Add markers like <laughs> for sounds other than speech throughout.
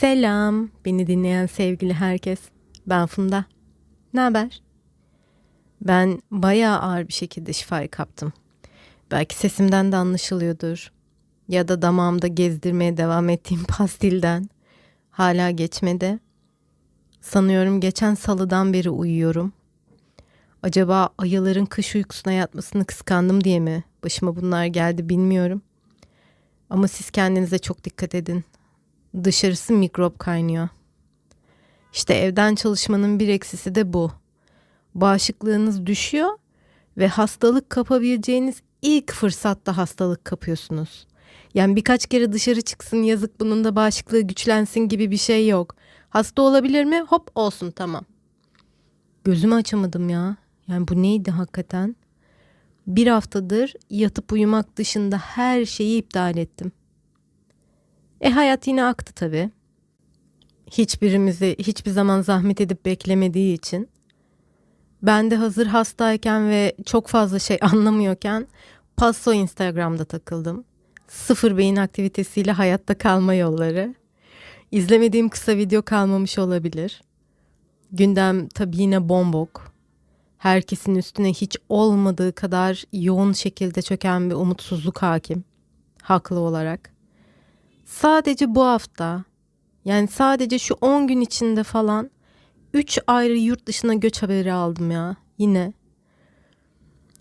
Selam, beni dinleyen sevgili herkes. Ben Funda. Ne haber? Ben bayağı ağır bir şekilde şifayı kaptım. Belki sesimden de anlaşılıyordur. Ya da damağımda gezdirmeye devam ettiğim <laughs> pastilden. Hala geçmedi. Sanıyorum geçen salıdan beri uyuyorum. Acaba ayıların kış uykusuna yatmasını kıskandım diye mi başıma bunlar geldi bilmiyorum. Ama siz kendinize çok dikkat edin. Dışarısı mikrop kaynıyor. İşte evden çalışmanın bir eksisi de bu. Bağışıklığınız düşüyor ve hastalık kapabileceğiniz ilk fırsatta hastalık kapıyorsunuz. Yani birkaç kere dışarı çıksın yazık bunun da bağışıklığı güçlensin gibi bir şey yok. Hasta olabilir mi? Hop olsun tamam. Gözümü açamadım ya. Yani bu neydi hakikaten? Bir haftadır yatıp uyumak dışında her şeyi iptal ettim. E hayat yine aktı tabii. Hiçbirimizi hiçbir zaman zahmet edip beklemediği için. Ben de hazır hastayken ve çok fazla şey <laughs> anlamıyorken paso Instagram'da takıldım. Sıfır beyin aktivitesiyle hayatta kalma yolları. İzlemediğim kısa video kalmamış olabilir. Gündem tabii yine bombok. Herkesin üstüne hiç olmadığı kadar yoğun şekilde çöken bir umutsuzluk hakim. Haklı olarak. Sadece bu hafta yani sadece şu 10 gün içinde falan 3 ayrı yurt dışına göç haberi aldım ya yine.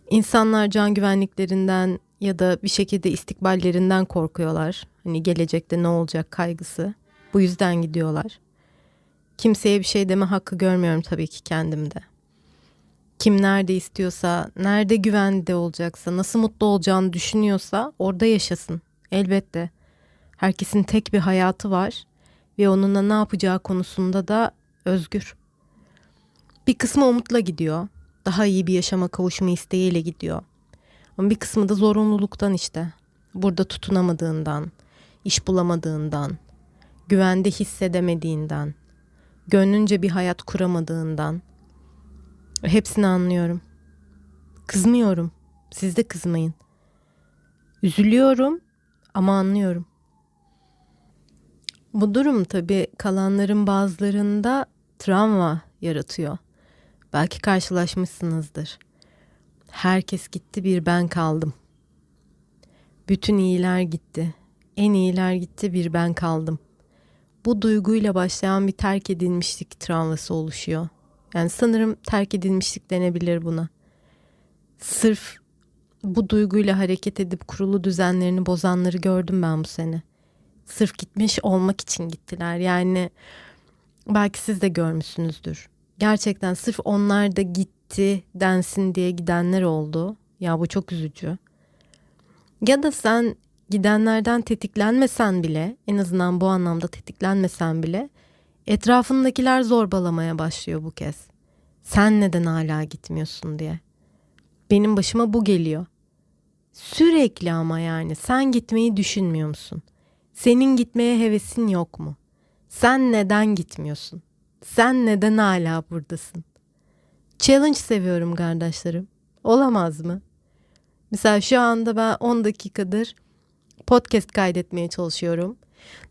İnsanlar can güvenliklerinden ya da bir şekilde istikballerinden korkuyorlar. Hani gelecekte ne olacak kaygısı. Bu yüzden gidiyorlar. Kimseye bir şey deme hakkı görmüyorum tabii ki kendimde. Kim nerede istiyorsa, nerede güvende olacaksa, nasıl mutlu olacağını düşünüyorsa orada yaşasın. Elbette. Herkesin tek bir hayatı var ve onunla ne yapacağı konusunda da özgür. Bir kısmı umutla gidiyor. Daha iyi bir yaşama kavuşma isteğiyle gidiyor. Ama bir kısmı da zorunluluktan işte. Burada tutunamadığından, iş bulamadığından, güvende hissedemediğinden, gönlünce bir hayat kuramadığından. Hepsini anlıyorum. Kızmıyorum. Siz de kızmayın. Üzülüyorum ama anlıyorum. Bu durum tabii kalanların bazılarında travma yaratıyor. Belki karşılaşmışsınızdır. Herkes gitti bir ben kaldım. Bütün iyiler gitti. En iyiler gitti bir ben kaldım. Bu duyguyla başlayan bir terk edilmişlik travması oluşuyor. Yani sanırım terk edilmişlik denebilir buna. Sırf bu duyguyla hareket edip kurulu düzenlerini bozanları gördüm ben bu sene. Sırf gitmiş olmak için gittiler. Yani belki siz de görmüşsünüzdür. Gerçekten sırf onlar da gitti densin diye gidenler oldu. Ya bu çok üzücü. Ya da sen gidenlerden tetiklenmesen bile, en azından bu anlamda tetiklenmesen bile etrafındakiler zorbalamaya başlıyor bu kez. Sen neden hala gitmiyorsun diye. Benim başıma bu geliyor. Sürekli ama yani sen gitmeyi düşünmüyor musun? Senin gitmeye hevesin yok mu? Sen neden gitmiyorsun? Sen neden hala buradasın? Challenge seviyorum kardeşlerim. Olamaz mı? Mesela şu anda ben 10 dakikadır podcast kaydetmeye çalışıyorum.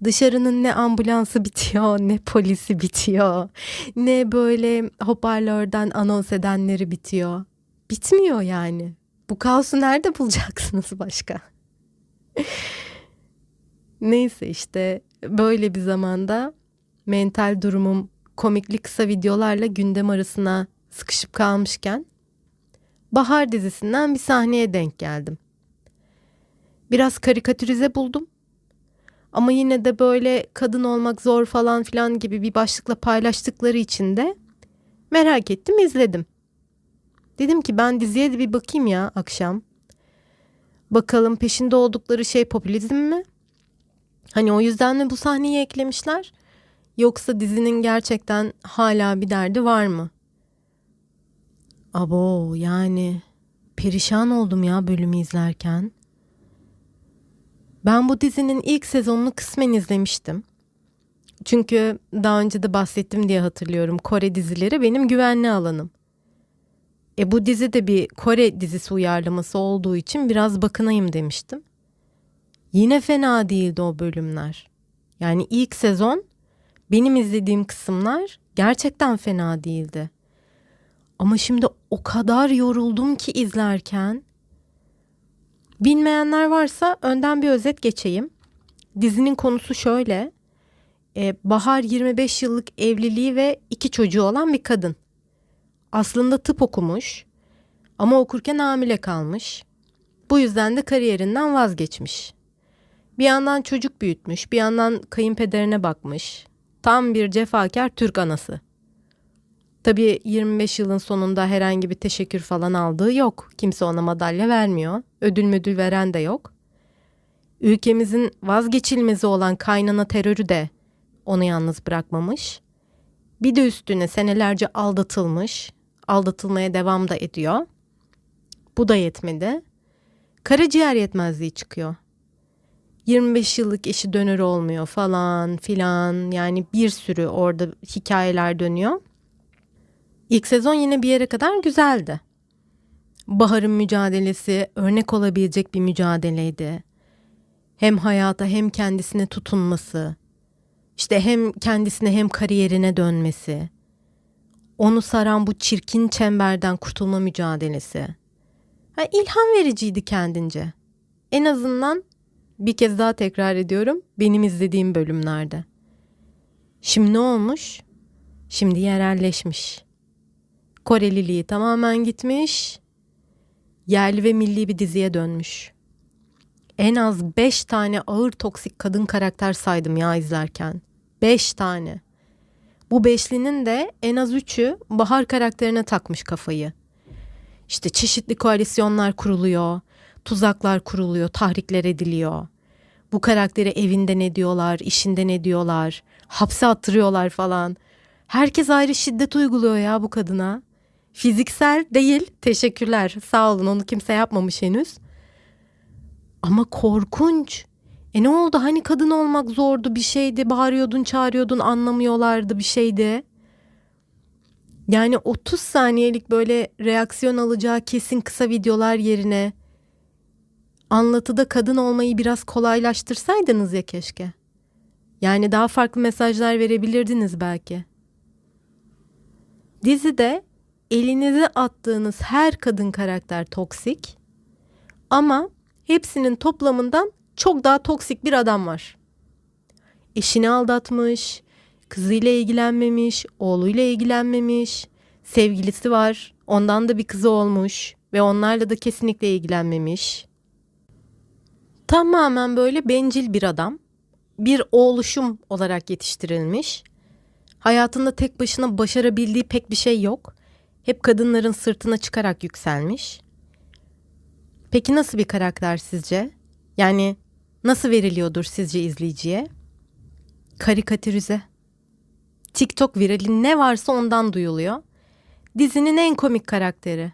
Dışarının ne ambulansı <laughs> bitiyor, ne polisi bitiyor, ne böyle hoparlörden anons edenleri bitiyor. Bitmiyor yani. Bu kaosu nerede bulacaksınız başka? <laughs> Neyse işte böyle bir zamanda mental durumum komikli kısa videolarla gündem arasına sıkışıp kalmışken Bahar dizisinden bir sahneye denk geldim. Biraz karikatürize buldum. Ama yine de böyle kadın olmak zor falan filan gibi bir başlıkla paylaştıkları için de merak ettim izledim. Dedim ki ben diziye de bir bakayım ya akşam. Bakalım peşinde oldukları şey popülizm mi? Hani o yüzden mi bu sahneyi eklemişler? Yoksa dizinin gerçekten hala bir derdi var mı? Abo yani perişan oldum ya bölümü izlerken. Ben bu dizinin ilk sezonunu kısmen izlemiştim. Çünkü daha önce de bahsettim diye hatırlıyorum. Kore dizileri benim güvenli alanım. E bu dizi de bir Kore dizisi uyarlaması olduğu için biraz bakınayım demiştim. Yine fena değildi o bölümler. Yani ilk sezon benim izlediğim kısımlar gerçekten fena değildi. Ama şimdi o kadar yoruldum ki izlerken. Bilmeyenler varsa önden bir özet geçeyim. Dizinin konusu şöyle. Ee, Bahar 25 yıllık evliliği ve iki çocuğu olan bir kadın. Aslında tıp okumuş ama okurken hamile kalmış. Bu yüzden de kariyerinden vazgeçmiş. Bir yandan çocuk büyütmüş, bir yandan kayınpederine bakmış. Tam bir cefakar Türk anası. Tabii 25 yılın sonunda herhangi bir teşekkür falan aldığı yok. Kimse ona madalya vermiyor. Ödül müdül veren de yok. Ülkemizin vazgeçilmezi olan kaynana terörü de onu yalnız bırakmamış. Bir de üstüne senelerce aldatılmış. Aldatılmaya devam da ediyor. Bu da yetmedi. Karaciğer yetmezliği çıkıyor. 25 yıllık eşi dönür olmuyor falan filan. Yani bir sürü orada hikayeler dönüyor. İlk sezon yine bir yere kadar güzeldi. Bahar'ın mücadelesi örnek olabilecek bir mücadeleydi. Hem hayata hem kendisine tutunması, işte hem kendisine hem kariyerine dönmesi, onu saran bu çirkin çemberden kurtulma mücadelesi. Ha, ilham vericiydi kendince. En azından bir kez daha tekrar ediyorum benim izlediğim bölümlerde. Şimdi ne olmuş? Şimdi yerelleşmiş. Koreliliği tamamen gitmiş. Yerli ve milli bir diziye dönmüş. En az beş tane ağır toksik kadın karakter saydım ya izlerken. Beş tane. Bu beşlinin de en az üçü Bahar karakterine takmış kafayı. İşte çeşitli koalisyonlar kuruluyor, tuzaklar kuruluyor, tahrikler ediliyor. Bu karakteri evinde ne diyorlar, işinde ne diyorlar, hapse attırıyorlar falan. Herkes ayrı şiddet uyguluyor ya bu kadına. Fiziksel değil, teşekkürler. Sağ olun onu kimse yapmamış henüz. Ama korkunç. E ne oldu hani kadın olmak zordu bir şeydi. Bağırıyordun çağırıyordun anlamıyorlardı bir şeydi. Yani 30 saniyelik böyle reaksiyon alacağı kesin kısa videolar yerine anlatıda kadın olmayı biraz kolaylaştırsaydınız ya keşke. Yani daha farklı mesajlar verebilirdiniz belki. Dizide elinize attığınız her kadın karakter toksik ama hepsinin toplamından çok daha toksik bir adam var. Eşini aldatmış, kızıyla ilgilenmemiş, oğluyla ilgilenmemiş, sevgilisi var, ondan da bir kızı olmuş ve onlarla da kesinlikle ilgilenmemiş. Tamamen böyle bencil bir adam. Bir oğluşum olarak yetiştirilmiş. Hayatında tek başına başarabildiği pek bir şey yok. Hep kadınların sırtına çıkarak yükselmiş. Peki nasıl bir karakter sizce? Yani nasıl veriliyordur sizce izleyiciye? Karikatürize. TikTok virali ne varsa ondan duyuluyor. Dizinin en komik karakteri.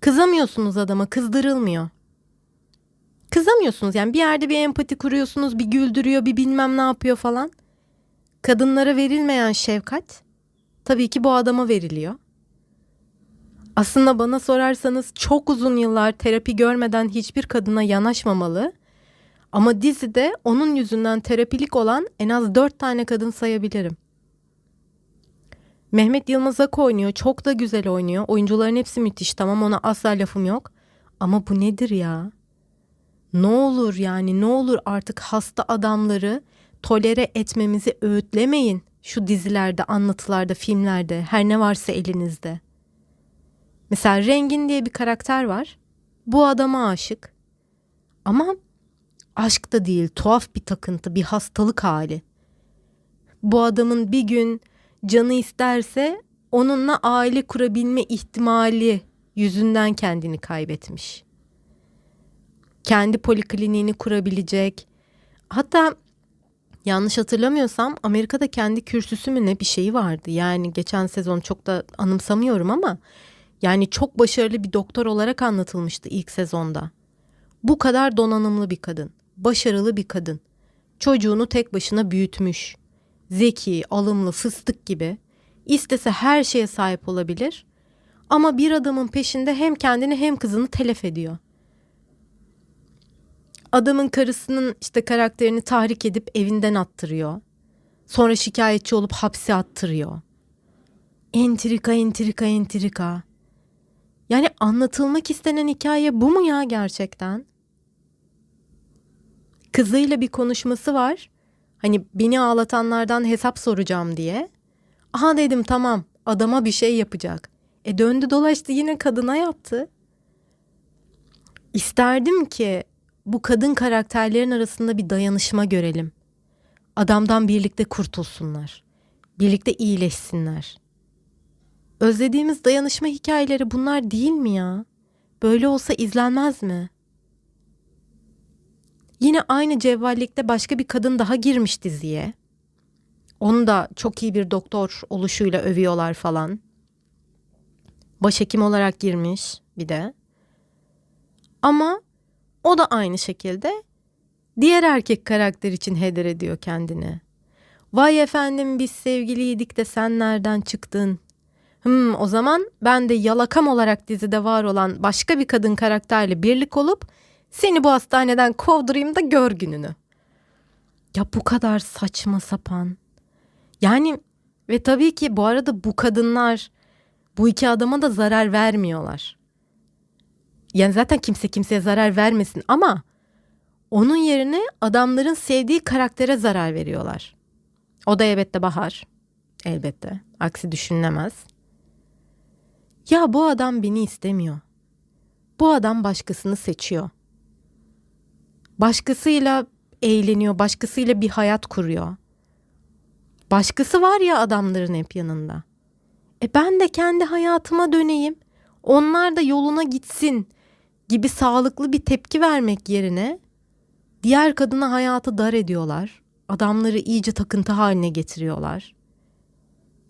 Kızamıyorsunuz adama, kızdırılmıyor. Kızamıyorsunuz yani bir yerde bir empati kuruyorsunuz, bir güldürüyor, bir bilmem ne yapıyor falan. Kadınlara verilmeyen şefkat tabii ki bu adama veriliyor. Aslında bana sorarsanız çok uzun yıllar terapi görmeden hiçbir kadına yanaşmamalı. Ama dizide onun yüzünden terapilik olan en az dört tane kadın sayabilirim. Mehmet Yılmaz Ak oynuyor. Çok da güzel oynuyor. Oyuncuların hepsi müthiş. Tamam ona asla lafım yok. Ama bu nedir ya? Ne olur yani ne olur artık hasta adamları tolere etmemizi öğütlemeyin. Şu dizilerde, anlatılarda, filmlerde, her ne varsa elinizde. Mesela Rengin diye bir karakter var. Bu adama aşık. Ama aşk da değil, tuhaf bir takıntı, bir hastalık hali. Bu adamın bir gün canı isterse onunla aile kurabilme ihtimali yüzünden kendini kaybetmiş. Kendi polikliniğini kurabilecek. Hatta yanlış hatırlamıyorsam Amerika'da kendi kürsüsü mü ne bir şeyi vardı. Yani geçen sezon çok da anımsamıyorum ama yani çok başarılı bir doktor olarak anlatılmıştı ilk sezonda. Bu kadar donanımlı bir kadın, başarılı bir kadın. Çocuğunu tek başına büyütmüş. Zeki, alımlı, fıstık gibi. İstese her şeye sahip olabilir. Ama bir adamın peşinde hem kendini hem kızını telef ediyor. Adamın karısının işte karakterini tahrik edip evinden attırıyor. Sonra şikayetçi olup hapse attırıyor. Entrika, entrika, entrika. Yani anlatılmak istenen hikaye bu mu ya gerçekten? Kızıyla bir konuşması var. Hani beni ağlatanlardan hesap soracağım diye. Aha dedim tamam adama bir şey yapacak. E döndü dolaştı yine kadına yaptı. İsterdim ki bu kadın karakterlerin arasında bir dayanışma görelim. Adamdan birlikte kurtulsunlar. Birlikte iyileşsinler. Özlediğimiz dayanışma hikayeleri bunlar değil mi ya? Böyle olsa izlenmez mi? Yine aynı cevvallikte başka bir kadın daha girmiş diziye. Onu da çok iyi bir doktor oluşuyla övüyorlar falan. Başhekim olarak girmiş bir de. Ama o da aynı şekilde diğer erkek karakter için heder ediyor kendini. Vay efendim biz sevgiliydik de sen nereden çıktın? Hmm, o zaman ben de yalakam olarak dizide var olan başka bir kadın karakterle birlik olup seni bu hastaneden kovdurayım da gör gününü. Ya bu kadar saçma sapan. Yani ve tabii ki bu arada bu kadınlar bu iki adama da zarar vermiyorlar. Yani zaten kimse kimseye zarar vermesin ama onun yerine adamların sevdiği karaktere zarar veriyorlar. O da elbette Bahar. Elbette. Aksi düşünülemez. Ya bu adam beni istemiyor. Bu adam başkasını seçiyor. Başkasıyla eğleniyor, başkasıyla bir hayat kuruyor. Başkası var ya adamların hep yanında. E ben de kendi hayatıma döneyim. Onlar da yoluna gitsin gibi sağlıklı bir tepki vermek yerine diğer kadına hayatı dar ediyorlar. Adamları iyice takıntı haline getiriyorlar.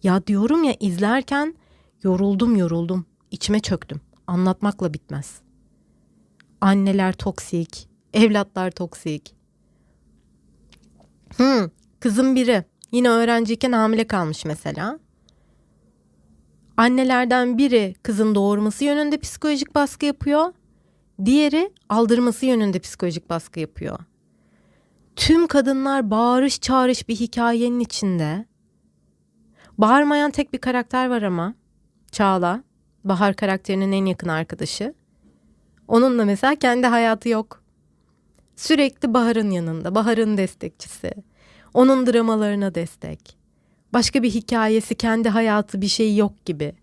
Ya diyorum ya izlerken yoruldum yoruldum. İçime çöktüm. Anlatmakla bitmez. Anneler toksik, evlatlar toksik. Hmm, kızım biri yine öğrenciyken hamile kalmış mesela. Annelerden biri kızın doğurması yönünde psikolojik baskı yapıyor. Diğeri aldırması yönünde psikolojik baskı yapıyor. Tüm kadınlar bağırış çağırış bir hikayenin içinde. Bağırmayan tek bir karakter var ama. Çağla. Bahar karakterinin en yakın arkadaşı. Onunla mesela kendi hayatı yok. Sürekli Bahar'ın yanında, Bahar'ın destekçisi. Onun dramalarına destek. Başka bir hikayesi, kendi hayatı bir şey yok gibi.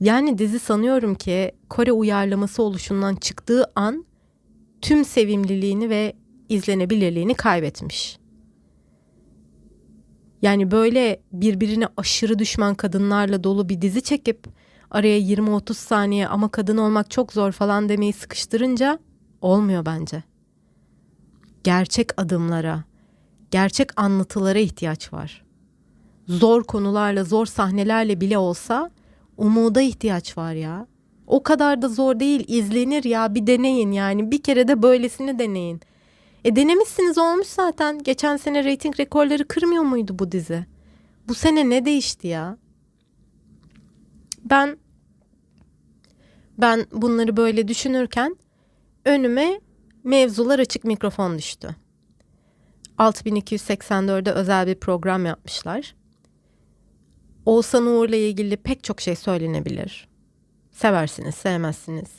Yani dizi sanıyorum ki Kore uyarlaması oluşundan çıktığı an tüm sevimliliğini ve izlenebilirliğini kaybetmiş. Yani böyle birbirine aşırı düşman kadınlarla dolu bir dizi çekip araya 20-30 saniye ama kadın olmak çok zor falan demeyi sıkıştırınca olmuyor bence. Gerçek adımlara, gerçek anlatılara ihtiyaç var. Zor konularla, zor sahnelerle bile olsa umuda ihtiyaç var ya. O kadar da zor değil, izlenir ya. Bir deneyin yani. Bir kere de böylesini deneyin. E denemişsiniz olmuş zaten. Geçen sene reyting rekorları kırmıyor muydu bu dizi? Bu sene ne değişti ya? Ben ben bunları böyle düşünürken önüme mevzular açık mikrofon düştü. 6284'de özel bir program yapmışlar. Oğuzhan Uğur'la ilgili pek çok şey söylenebilir. Seversiniz, sevmezsiniz.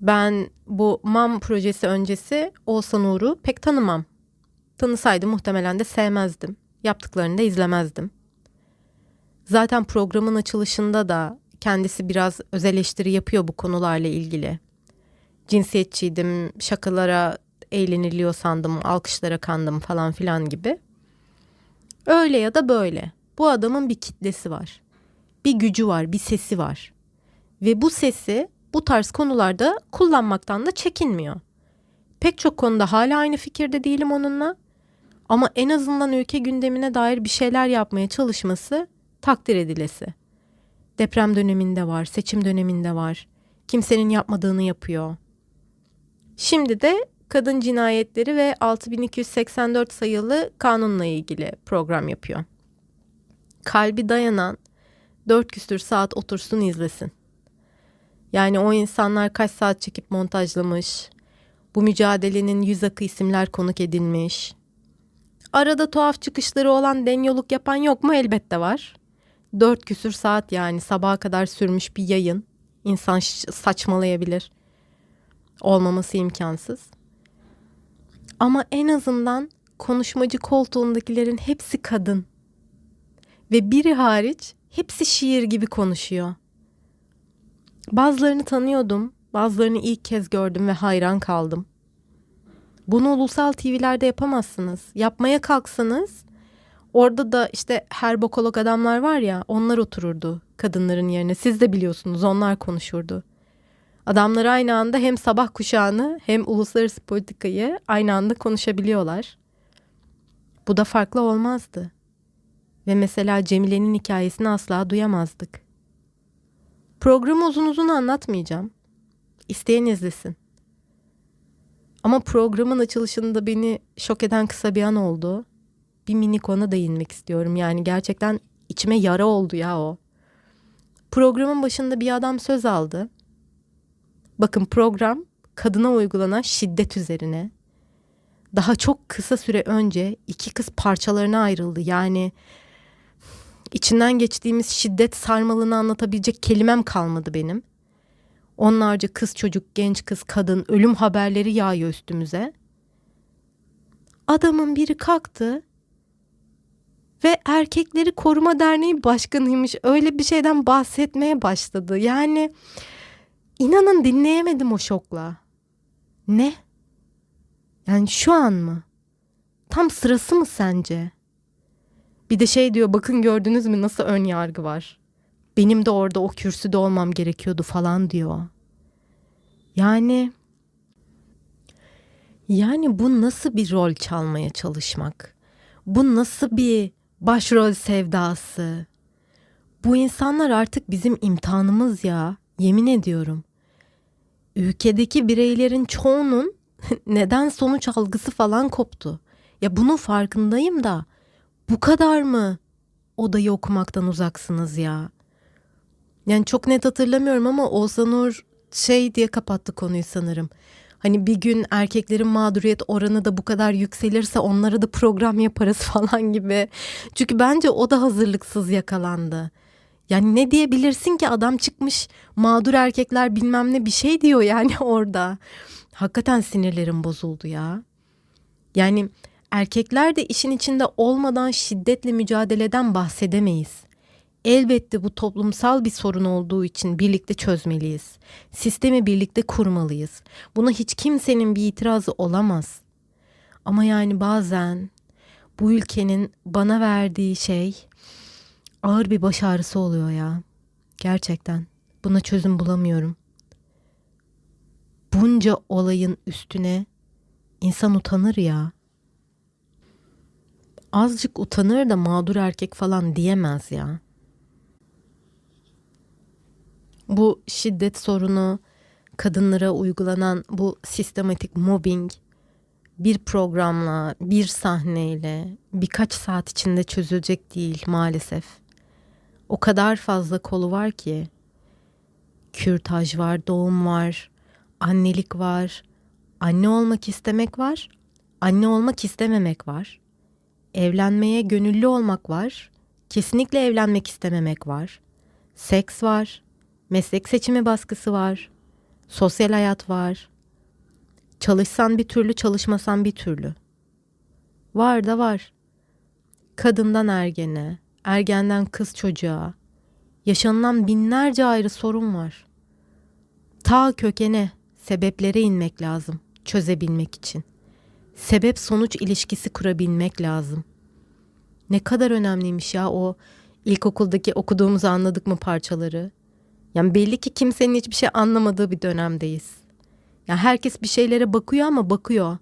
Ben bu MAM projesi öncesi Oğuzhan Uğur'u pek tanımam. Tanısaydım muhtemelen de sevmezdim. Yaptıklarını da izlemezdim. Zaten programın açılışında da kendisi biraz öz eleştiri yapıyor bu konularla ilgili. Cinsiyetçiydim, şakalara eğleniliyor sandım, alkışlara kandım falan filan gibi. Öyle ya da böyle. Bu adamın bir kitlesi var. Bir gücü var, bir sesi var. Ve bu sesi bu tarz konularda kullanmaktan da çekinmiyor. Pek çok konuda hala aynı fikirde değilim onunla. Ama en azından ülke gündemine dair bir şeyler yapmaya çalışması takdir edilesi. Deprem döneminde var, seçim döneminde var. Kimsenin yapmadığını yapıyor. Şimdi de kadın cinayetleri ve 6284 sayılı kanunla ilgili program yapıyor. Kalbi dayanan dört küsür saat otursun izlesin. Yani o insanlar kaç saat çekip montajlamış, bu mücadelenin yüz akı isimler konuk edilmiş, arada tuhaf çıkışları olan denyoluk yapan yok mu? Elbette var. Dört küsür saat yani sabaha kadar sürmüş bir yayın. İnsan saçmalayabilir. Olmaması imkansız. Ama en azından konuşmacı koltuğundakilerin hepsi kadın. Ve biri hariç hepsi şiir gibi konuşuyor. Bazılarını tanıyordum, bazılarını ilk kez gördüm ve hayran kaldım. Bunu ulusal TV'lerde yapamazsınız. Yapmaya kalksanız orada da işte herbokolog adamlar var ya onlar otururdu kadınların yerine. Siz de biliyorsunuz onlar konuşurdu. Adamlar aynı anda hem sabah kuşağını hem uluslararası politikayı aynı anda konuşabiliyorlar. Bu da farklı olmazdı. Ve mesela Cemile'nin hikayesini asla duyamazdık. Programı uzun uzun anlatmayacağım. İsteyen izlesin. Ama programın açılışında beni şok eden kısa bir an oldu. Bir minik ona değinmek istiyorum. Yani gerçekten içime yara oldu ya o. Programın başında bir adam söz aldı. Bakın program kadına uygulanan şiddet üzerine. Daha çok kısa süre önce iki kız parçalarına ayrıldı. Yani içinden geçtiğimiz şiddet sarmalını anlatabilecek kelimem kalmadı benim. Onlarca kız çocuk, genç kız, kadın ölüm haberleri yağıyor üstümüze. Adamın biri kalktı ve Erkekleri Koruma Derneği başkanıymış. Öyle bir şeyden bahsetmeye başladı. Yani inanın dinleyemedim o şokla. Ne? Yani şu an mı? Tam sırası mı sence? Bir de şey diyor bakın gördünüz mü nasıl ön yargı var. Benim de orada o kürsüde olmam gerekiyordu falan diyor. Yani yani bu nasıl bir rol çalmaya çalışmak? Bu nasıl bir başrol sevdası? Bu insanlar artık bizim imtihanımız ya. Yemin ediyorum. Ülkedeki bireylerin çoğunun <laughs> neden sonuç algısı falan koptu. Ya bunun farkındayım da bu kadar mı odayı okumaktan uzaksınız ya? Yani çok net hatırlamıyorum ama Oğuzhan Uğur şey diye kapattı konuyu sanırım. Hani bir gün erkeklerin mağduriyet oranı da bu kadar yükselirse onlara da program yaparız <laughs> falan gibi. Çünkü bence o da hazırlıksız yakalandı. Yani ne diyebilirsin ki adam çıkmış mağdur erkekler bilmem ne bir şey diyor yani <laughs> orada. Hakikaten sinirlerim bozuldu ya. Yani erkekler de işin içinde olmadan şiddetle mücadeleden bahsedemeyiz. Elbette bu toplumsal bir sorun olduğu için birlikte çözmeliyiz. Sistemi birlikte kurmalıyız. Buna hiç kimsenin bir itirazı olamaz. Ama yani bazen bu ülkenin bana verdiği şey ağır bir baş ağrısı oluyor ya. Gerçekten. Buna çözüm bulamıyorum. Bunca olayın üstüne insan utanır ya. Azıcık utanır da mağdur erkek falan diyemez ya. Bu şiddet sorunu, kadınlara uygulanan bu sistematik mobbing bir programla, bir sahneyle birkaç saat içinde çözülecek değil maalesef. O kadar fazla kolu var ki. Kürtaj var, doğum var, annelik var, anne olmak istemek var, anne olmak istememek var. Evlenmeye gönüllü olmak var, kesinlikle evlenmek istememek var. Seks var, meslek seçimi baskısı var, sosyal hayat var. Çalışsan bir türlü, çalışmasan bir türlü. Var da var. Kadından ergene, ergenden kız çocuğa yaşanılan binlerce ayrı sorun var. Ta kökene, sebeplere inmek lazım çözebilmek için. Sebep sonuç ilişkisi kurabilmek lazım. Ne kadar önemliymiş ya o ilkokuldaki okuduğumuzu anladık mı parçaları? Yani belli ki kimsenin hiçbir şey anlamadığı bir dönemdeyiz. Ya herkes bir şeylere bakıyor ama bakıyor.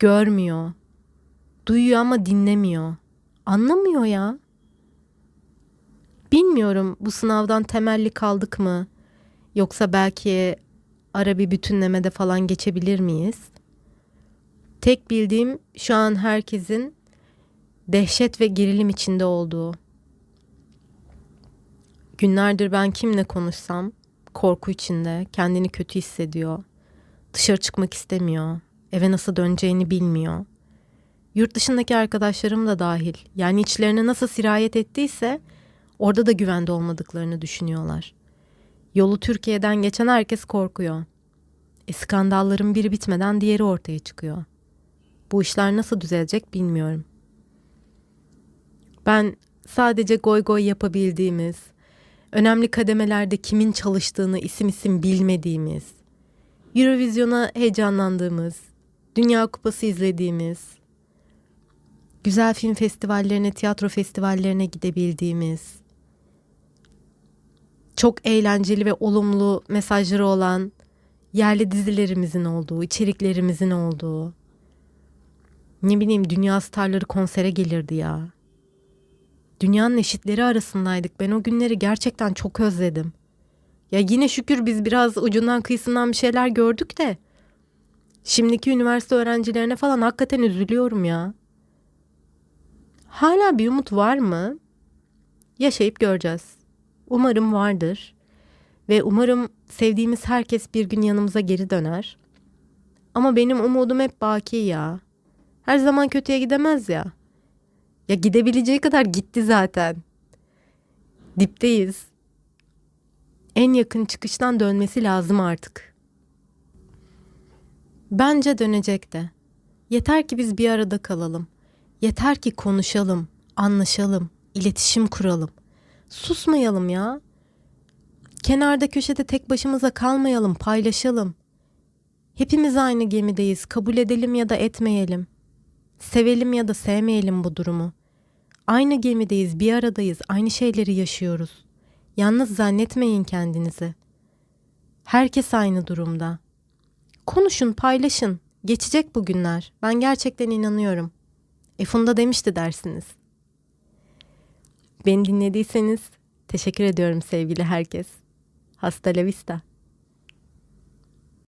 Görmüyor. Duyuyor ama dinlemiyor. Anlamıyor ya. Bilmiyorum bu sınavdan temelli kaldık mı? Yoksa belki ara bir bütünlemede falan geçebilir miyiz? Tek bildiğim şu an herkesin dehşet ve gerilim içinde olduğu. Günlerdir ben kimle konuşsam korku içinde, kendini kötü hissediyor. Dışarı çıkmak istemiyor. Eve nasıl döneceğini bilmiyor. Yurt dışındaki arkadaşlarım da dahil. Yani içlerine nasıl sirayet ettiyse orada da güvende olmadıklarını düşünüyorlar. Yolu Türkiye'den geçen herkes korkuyor. E skandalların biri bitmeden diğeri ortaya çıkıyor. Bu işler nasıl düzelecek bilmiyorum. Ben sadece goy goy yapabildiğimiz, önemli kademelerde kimin çalıştığını isim isim bilmediğimiz, Eurovision'a heyecanlandığımız, Dünya Kupası izlediğimiz, güzel film festivallerine, tiyatro festivallerine gidebildiğimiz, çok eğlenceli ve olumlu mesajları olan yerli dizilerimizin olduğu, içeriklerimizin olduğu, ne bileyim dünya starları konsere gelirdi ya. Dünyanın eşitleri arasındaydık. Ben o günleri gerçekten çok özledim. Ya yine şükür biz biraz ucundan kıyısından bir şeyler gördük de. Şimdiki üniversite öğrencilerine falan hakikaten üzülüyorum ya. Hala bir umut var mı? Yaşayıp göreceğiz. Umarım vardır. Ve umarım sevdiğimiz herkes bir gün yanımıza geri döner. Ama benim umudum hep baki ya. Her zaman kötüye gidemez ya. Ya gidebileceği kadar gitti zaten. Dipteyiz. En yakın çıkıştan dönmesi lazım artık. Bence dönecek de. Yeter ki biz bir arada kalalım. Yeter ki konuşalım, anlaşalım, iletişim kuralım. Susmayalım ya. Kenarda köşede tek başımıza kalmayalım, paylaşalım. Hepimiz aynı gemideyiz, kabul edelim ya da etmeyelim. Sevelim ya da sevmeyelim bu durumu. Aynı gemideyiz, bir aradayız, aynı şeyleri yaşıyoruz. Yalnız zannetmeyin kendinizi. Herkes aynı durumda. Konuşun, paylaşın. Geçecek bu günler. Ben gerçekten inanıyorum. E Funda demişti dersiniz. Beni dinlediyseniz teşekkür ediyorum sevgili herkes. Hasta la vista.